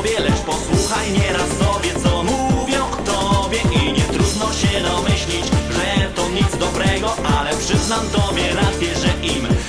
głowie Lecz posłuchaj nieraz sobie, co mówią o tobie. I nie trudno się domyślić, że to nic dobrego Ale przyznam tobie rację, że im